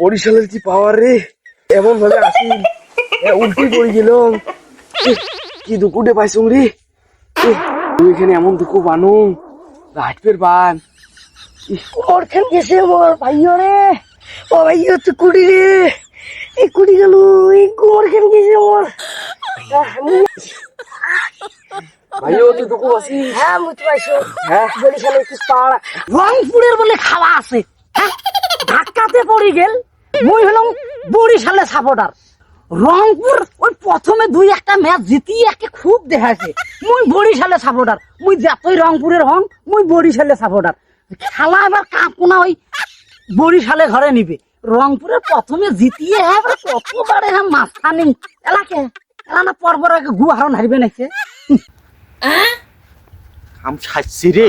বরিশালের কি পাওয়ার রে? এমন ভাবে আসি। উল্টি পড়ে গেলাম কি দুকুটে পাইছুম রে তুই এখানে এমন দুকু বানু। হাটপের বান। ওরখান গেছে মোর ভাইও রে। ও ভাইও তুই কুড়ি রে। এই কুড়ি গেল। এই গোরখান গেছে মোর আহ, মুই- ভাইও তুই দুকু আসি হ্যাঁ। পাইছো হ্যাঁ পাওয়া রংপুরের বলে খাওয়া আছে। হ্যাঁ? ধাক্কাতে পড়ি গেল। মুই হলাম বরিশালে সাপোর্টার রংপুর ওই প্রথমে দুই একটা ম্যাচ জিতিয়ে একে খুব দেখাইছে। মুই বরিশালে সাপোর্টার মুই যতই রংপুরের হন মুই বরিশালে সাপোর্টার খেলা এবার কাঁপুনা ওই বরিশালে ঘরে নিবে। রংপুরে প্রথমে জিতিয়ে এবার কতবারে হ্যাঁ মাথা নেই এলাকে এলা না পরপর আগে গু হারন হারবে নাকি আম ছাড়ছি রে।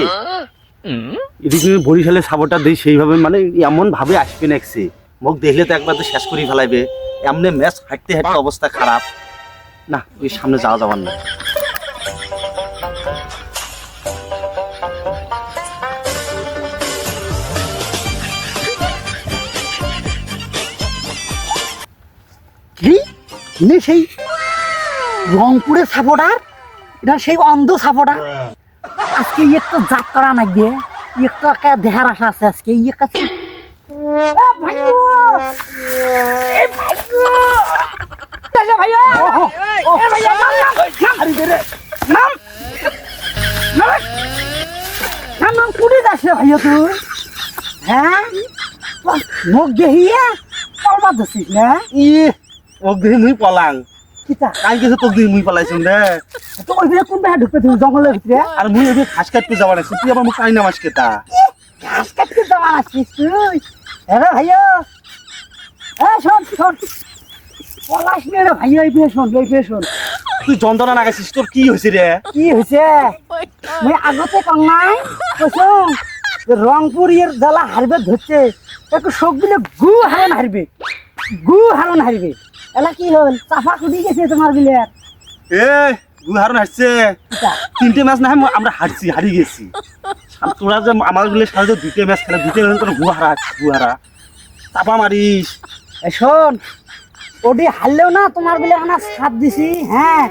এদিকে বরিশালের সাপোর্টটা দিই সেইভাবে মানে এমন ভাবে আসবে নাকছে মোক দেখলে তো একবার তো শেষ করে ফেলাইবে। এমনি ম্যাচ হাঁটতে হাঁটতে অবস্থা খারাপ। না ওই সামনে যাওয়া যাবার না। ইনি সেই রংপুরের সাপোর্টার এটা সেই অন্ধ সাপোর্টার আজকে একটু যাত্রা না গিয়ে একটু একটা দেহার আশা আছে আজকে? ইয়ে কাছে ভাইয়া। নাম নাম। নাম। কুড়ি যাচ্ছে ভাইয়া তুই হ্যাঁ? মুখ দেখিয়ে কলবার ধরছিস না? ই দেখি মুই পলাং। কিতা? কাই কিছু তোক দেখি মুই পলাইছুন রে। তো ওই কোন বেহা ঢুকবে তুমি জঙ্গলের ভিতরে আর মুই এদিকে ঘাস কাটতে যাবার আছে তুই আবার মুখ কাই নামাস কেতা ঘাস কাটতে যাওয়া আসছিস তুই? হ্যাঁ ভাইয়া। হ্যাঁ শোন শোন। পলাশ নিয়ে রে ভাইয়া এই শোন এই শোন। তুই যন্ত্রণা লাগাইছিস তোর কি হয়েছে রে? কি হয়েছে মুই আগতে কম নাই কইছুম রংপুর ইয়ের জ্বালা হারবে ধরছে একটু শোক দিলে গু হারন হারবে। গু হারন হারবে। এলা কি হল? চাফা কুদি গেছে তোমার বিলে। এ গুহারন হাসছে তিনটে ম্যাচ না আমরা হারছি হারি গেছি। তোরা যে আমারগুলো সাথে যে দুটো ম্যাচ খেলে দুটো ম্যাচ তোরা গুহারা গুহারা। চাপা মারিস। শোন ওটি হারলেও না তোমার বলে আমরা সাথ দিছি হ্যাঁ?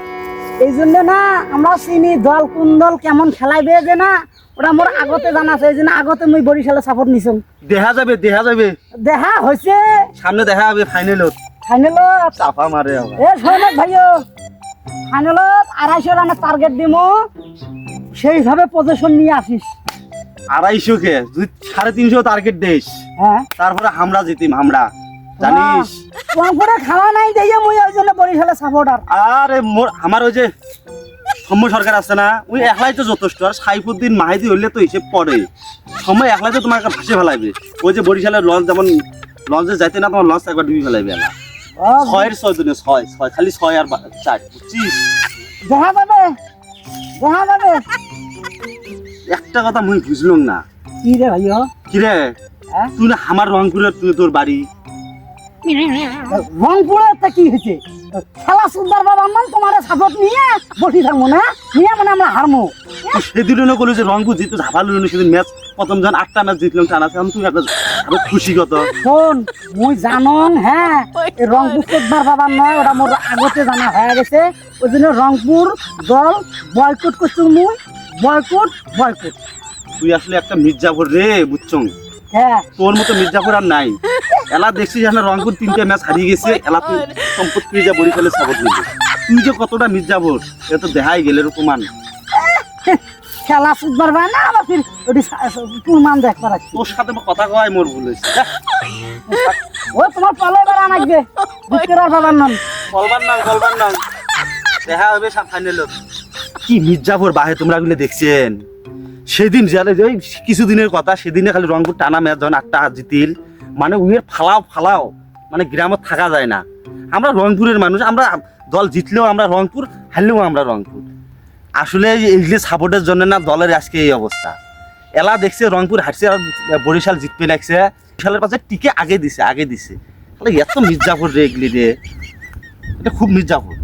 এই জন্য না আমরা চিনি দল কোন দল কেমন খেলাইবে যে না ওটা মোর আগতে জানা আছে এই জন্য আগতে মুই বরিশালে সাপোর্ট নিছুম দেখা যাবে দেখা যাবে। দেখা হয়েছে সামনে দেখা যাবে ফাইনালত ফাইনালত চাপা মারে এ শোনেক ভাইও ফাইনালত আড়াইশো রানের টার্গেট দিব সেইভাবে পজিশন নিয়ে আসিস। আড়াইশো কে তুই সাড়ে তিনশো টার্গেট দিস হ্যাঁ। তারপরে আমরা জিতিম আমরা। জানিস? রংপুরে খাওয়া নাই দিয়ে মুই ওই জন্য বরিশালে সাপোর্টার আরে মোর আমার ওই যে সৌম্য সরকার আছে না ওই একলাই তো যথেষ্ট আর সাইফুদ্দিন মাহিদি হইলে তো হিসেব পড়ে। সময় একলাই তো তোমার ভাসে ফেলাইবে। ওই যে বরিশালের লঞ্চ যেমন লঞ্চে যাইতে না তোমার লঞ্চ একবার ডুবি ফেলাইবে এলা। ছয়ের ছয় দিনে ছয় ছয় খালি ছয় আর চার বুঝছিস দেখা যাবে দেখা যাবে। একটা কথা মুই বুঝলাম না। কি রে ভাইও কিরে হ্যাঁ? তুই না আমার রংপুরের তুই তোর বাড়ি রংপুরে তা কি হয়েছে খেলা সুন্দর বাবা মান তোমার সাপোর্ট নিয়ে বসি থাকব না? নিয়ে মানে আমরা হারমো সেদিনও কলি যে রংপুর জিতু ঝাপালো সেদিন ম্যাচ প্রথম যখন আটটা ম্যাচ জিতলাম টানা তখন তুই একটা খুশি কত? শোন মুই জানন হ্যাঁ রংপুর চোদ্দার বাবার নয় ওটা মোর আগতে জানা হয়ে গেছে। ওই জন্য রংপুর দল বয়কট করছ মুই বয়কট বয়কট। তুই আসলে একটা মির্জাফর রে বুঝছং? হ্যাঁ। তোর মতো মির্জাফর আর নাই। এলা দেখছিস না রংপুর তিনটে ম্যাচ হারিয়ে গেছে এলা তুই সম্পত্তি যা বরিশালে সাপোর্ট নিবি তুই যে কতটা মির্জাফর এটা তো দেখাই গেলে প্রমাণ। খেলা সুন্দর বাবা না আবার ফির ওটি প্রমাণ দেখবার আছে তোর সাথে কথা কয় মোর ভুল হয়েছে। ও তোমার বেড়া নাকবে। নাম। বলবার নাম বলবার নাম। দেখা হবে ফাইনালত কি মির্জাফর বাহে তোমরা দেখছেন? সেদিন যারা ওই কিছুদিনের কথা, সেদিনে খালি রংপুর টানা ম্যাচ যখন আটটা হাত জিতিল। মানে উইয়ের ফালাও ফালাও মানে গ্রামে থাকা যায় না। আমরা রংপুরের মানুষ, আমরা দল জিতলেও আমরা রংপুর, হারলেও আমরা রংপুর। আসলে এইগুলো সাপোর্টের জন্য না দলের আজকে এই অবস্থা। এলা দেখছে রংপুর হারছে আর বরিশাল জিতবে লাগছে বরিশালের পাশে টিকে আগে দিছে আগে দিছে। তাহলে এত মির্জাফর রে এগুলি রে। এটা খুব মির্জাফর।